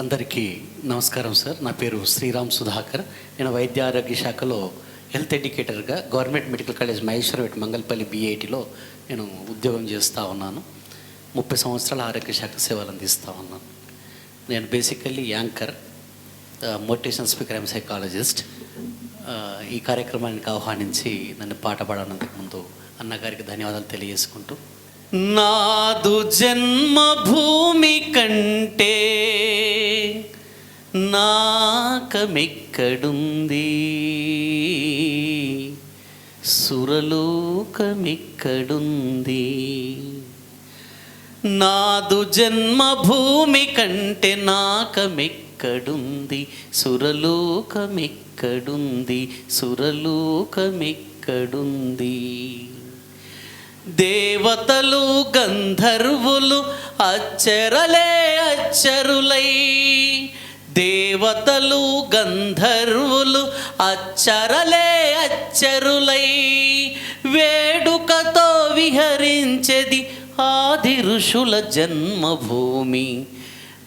అందరికీ నమస్కారం సార్. నా పేరు శ్రీరామ్ సుధాకర్. నేను వైద్య ఆరోగ్య శాఖలో health ఎడ్యుకేటర్గా government medical college Maheswarapeta Mangalapalli బిఐటిలో నేను ఉద్యోగం చేస్తూ ఉన్నాను. ముప్పై సంవత్సరాల ఆరోగ్య శాఖ సేవలు అందిస్తూ ఉన్నాను. నేను basically anchor motivation speaker I'm psychologist ఈ కార్యక్రమానికి ఆహ్వానించి నన్ను పాట పాడనందుకు ముందు అన్నగారికి ధన్యవాదాలు తెలియజేసుకుంటూ. నాదు జన్మభూమి కంటే నాకమెక్కడుంది. సురలోకమెక్కడుంది. నాదు జన్మభూమి కంటే నాకమెక్కడుంది. సురలోకమెక్కడుంది సురలోకమెక్కడుంది. దేవతలు గంధర్వులు అచ్చరలే అచ్చరులై దేవతలు గంధర్వులు అచ్చరలే అచ్చరులై వేడుకతో విహరించెది ఆది ఋషుల జన్మభూమి.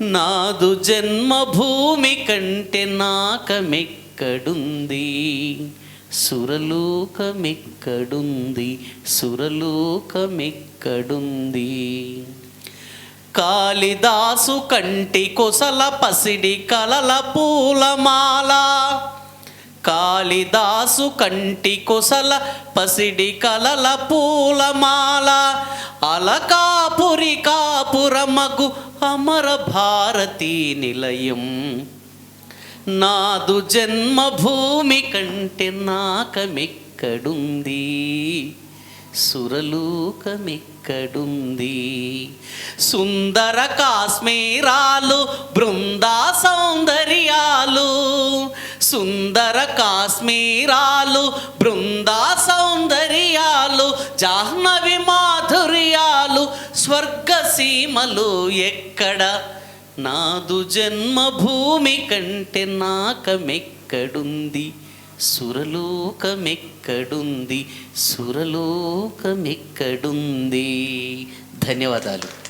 నాదు జన్మభూమి కంటే నాకమెక్కడుంది? సురలోకమెక్కడుంది? సురలోకమెక్కడుంది? కాళిదాసు కంటి కొసల పసిడి కలల పూలమాల. కాళిదాసు కంటి కొసల పసిడి కలల పూలమాల. అలకాపురి కాపురమగు అమర భారతీ నిలయం. నాదు జన్మభూమి కంటే నాకమెక్కడుంది. సురలోకమెక్కడుంది. సుందర కాశ్మీరాలు బృందా సౌందర్యాలు. సుందర కాశ్మీరాలు బృందా సౌందర్యాలు జాహ్నవి మాధుర్యాలు. స్వర్గసీమలు ఎక్కడ? నాదు జన్మభూమి కంటే నాకమెక్కడుంది? సురలోకమెక్కడుంది? సురలోకమెక్కడుంది? ధన్యవాదాలు.